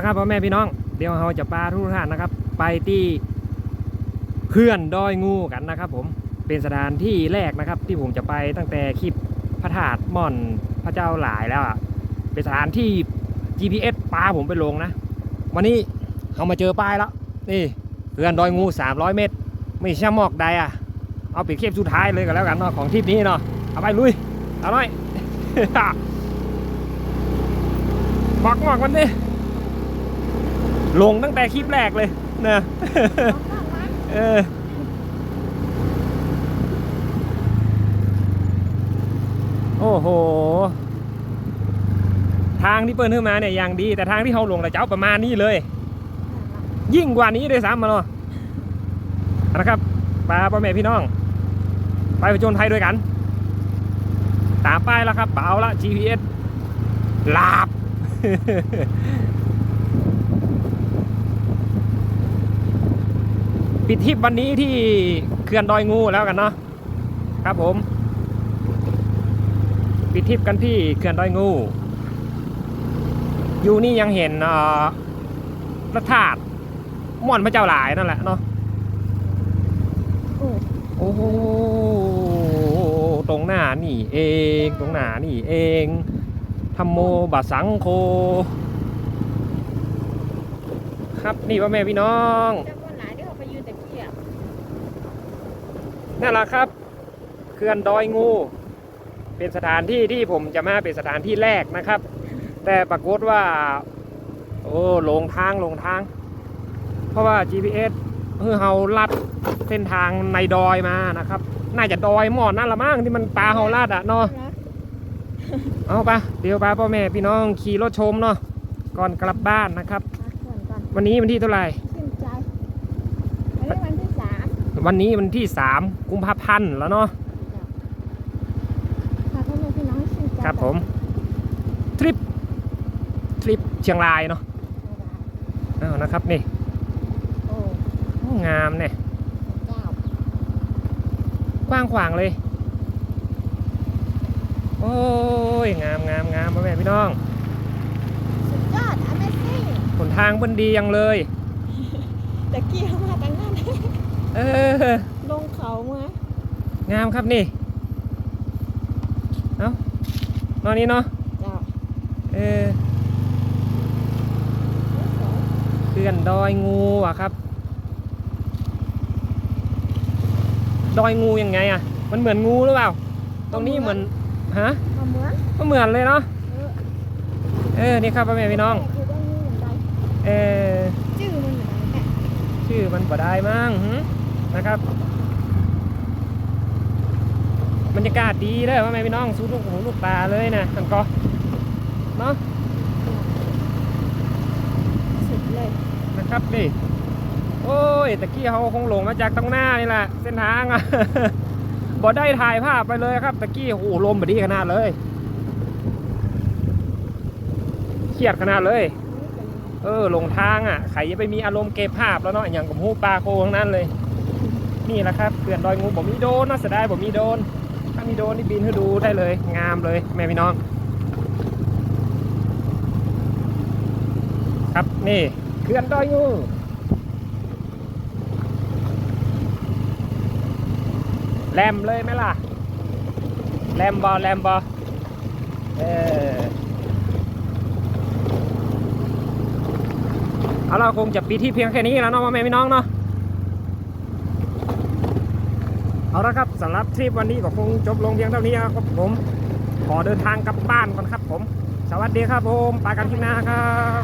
ละครับพ่อแม่พี่น้อง เดี๋ยวเราจะพาทุกท่านนะครับ ไปที่เขื่อนดอยงูกันนะครับ ผมเป็นสถานที่แรกนะครับ ที่ผมจะไปตั้งแต่คลิปพระธาตุม่อนพระเจ้าหลายแล้วอะเป็นสถานที่ GPS ปลาผมไปลงนะ วันนี้เรามาเจอป้ายแล้วนี่เขื่อนดอยงู 300 เมตร ไม่ใช่หมอกใดอะ เอาปิดคลิปสุดท้ายเลยกันแล้วกันเนาะของทริปนี้เนาะเอาไปลุยเอาหน่อยบอกบอกมันดิ ลงตั้งแต่คลิปแรกเลยนะเออโอ้โห ทางที่เปิ้ลขึ้นมาเนี่ยยังดี แต่ทางที่เขาลงเราจะเอาประมาณนี้เลย ยิ่งกว่านี้ด้วยซ้ำมาเนาะเอาละครับปลาพ่อแม่พี่น้อง ไปผจญภัยด้วยกัน ตามป้ายแล้วครับเปล่าละ GPS ลาบ ปิดทริปวันนี้ที่เขื่อนดอยงูแล้วกันเนาะครับผม ปิดทริปกันที่เขื่อนดอยงู อยู่นี่ยังเห็นเอ่อพระธาตุม่อนพระเจ้าหลายนั่นแหละเนาะโอ้โหตรงหน้านี่เองตรงหน้านี่เองธรรมโมบะสังโค ครับนี่พ่อแม่พี่น้อง แต่คนหลายเด้อไปยืนแต่เกี้ย นั่นแหละครับเขื่อนดอยงู เป็นสถานที่ที่ผมจะมาเป็นสถานที่แรกนะครับ แต่ปรากฏว่า โอ้หลงทางหลงทาง เพราะว่า GPS เพื่อเฮาลัดเส้นทางในดอยมานะครับ น่าจะดอยหมอดนั่นละมั้งที่มันปลาเฮาลัดอะเนาะเอาปะเดี๋ยวปาพ่อแม่พี่น้องขี่รถชมเนาะก่อนกลับบ้านนะครับมาก่อนก่อนวันนี้วันที่เท่าไหร่ ชื่นใจอันนี้วันที่สาม วันนี้วันที่3กุมภาพันธ์แล้วเนาะพาพ่อแม่พี่น้องให้ชื่นใจครับผม ทริป ทริปเชียงรายเนาะเอานะครับนี่โอ้โอ้งามเนี่ยเจ้ากว้างขวางเลย โอ้ย งามงามงามพ่อแม่พี่น้อง สุดยอด Amazing หนทางบนดียังเลยแต่เกี้ยวมาตั้งนั้น เออ ลงเขามางามครับนี่ เอานอนนี้เนาะเจ้าเออเขื่อนดอยงูอะครับ ดอยงูยังไงอะ มันเหมือนงูหรือเปล่า ตรงนี้เหมือนฮะเอาเหมือนก็เหมือนเลยเนาะเออเออนี่ครับพ่อแม่พี่น้องแต่อยู่ตรงนี้เหมือนกันเออ ชื่อมันเหมือนกันแหละ ชื่อมันบ่ได้มั้งหึนะครับบรรยากาศดีเลยพ่อแม่พี่น้องสู้ลูกหูลูกตาเลยนะทันก็เนาะสุดเลยนะครับนี่โอ้ยตะกี้เขาคงหลงมาจากตรงหน้านี่แหละเส้นทางอะบ่ได้ถ่ายภาพไปเลยครับตะกี้โอ้โหลมบดีขนาดเลย เครียดขนาดเลย เออลงทางอะใครจะไปมีอารมณ์เก็บภาพแล้วเนาะอย่างกับหูปลาโคทั้งนั้นเลย นี่แหละครับเขื่อนดอยงูผมมีโดรนนะเสียดายผมมีโดน ถ้ามีโดนนี่บินให้ดูได้เลย งามเลยแม่พี่น้อง ครับนี่เขื่อนดอยงูแลมเลยไหมล่ะแลมบอแลมบอเออ เอาเราคงจะปีที่เพียงแค่นี้แล้วเนาะพ่อแม่พี่น้องเนาะเอาละครับสำหรับทริปวันนี้ก็คงจบลงเพียงเท่านี้ครับผมขอเดินทางกลับบ้านก่อนครับผม สวัสดีครับผมไปกันที่หน้าครับ